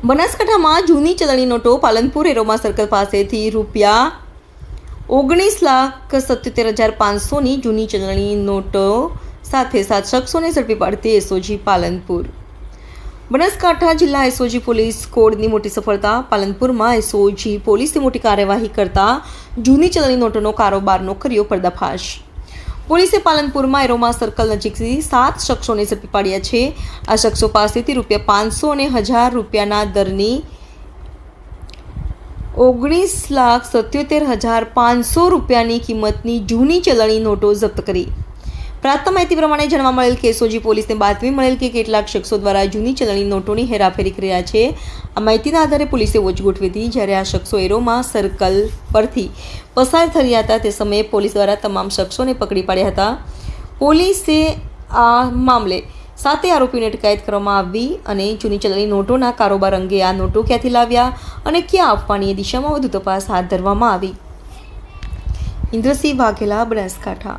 બનાસકાંઠામાં જૂની ચલણી નોટો પાલનપુર એરોમા સર્કલ પાસેથી રૂપિયા ઓગણીસ લાખ સત્યોતેર હજાર પાંચસોની જૂની ચલણી નોટો સાથે સાત શખ્સોને ઝડપી પાડતી એસઓજી પાલનપુર. બનાસકાંઠા જિલ્લા એસઓજી પોલીસ કોડની મોટી સફળતા, પાલનપુરમાં એસઓજી પોલીસની મોટી કાર્યવાહી કરતા જૂની ચલણી નોટોનો કારોબારનો કર્યો પર્દાફાશ. પોલીસે પાલનપુરમાં એરોમા સર્કલ નજીકથી સાત શખ્સોને ઝડપી પાડ્યા છે. આ શખ્સો પાસેથી રૂપિયા પાંચસો અને હજાર રૂપિયાના દરની ઓગણીસ લાખ સત્યોતેર હજાર પાંચસો રૂપિયાની કિંમતની જૂની ચલણી નોટો જપ્ત કરી. પ્રાપ્ત માહિતી પ્રમાણે જાણવા મળેલ કે એસઓજી પોલીસને બાતમી મળેલ કે કેટલાક શખ્સો દ્વારા જૂની ચલણી નોટોની હેરાફેરી કરી રહ્યા છે. આ માહિતીના આધારે પોલીસે વોચ ગોઠવી હતી, જ્યારે આ શખ્સો એરોમાં સર્કલ પરથી પસાર થઈ રહ્યા હતા. તે સમયે પોલીસ દ્વારા તમામ શખ્સોને પકડી પાડ્યા હતા. પોલીસે આ મામલે સાતે આરોપીને અટકાયત કરવામાં આવી અને જૂની ચલણી નોટોના કારોબાર અંગે આ નોટો ક્યાંથી લાવ્યા અને ક્યાં આપવાની એ દિશામાં વધુ તપાસ હાથ ધરવામાં આવી. ઇન્દ્રસિંહ વાઘેલા, બનાસકાંઠા.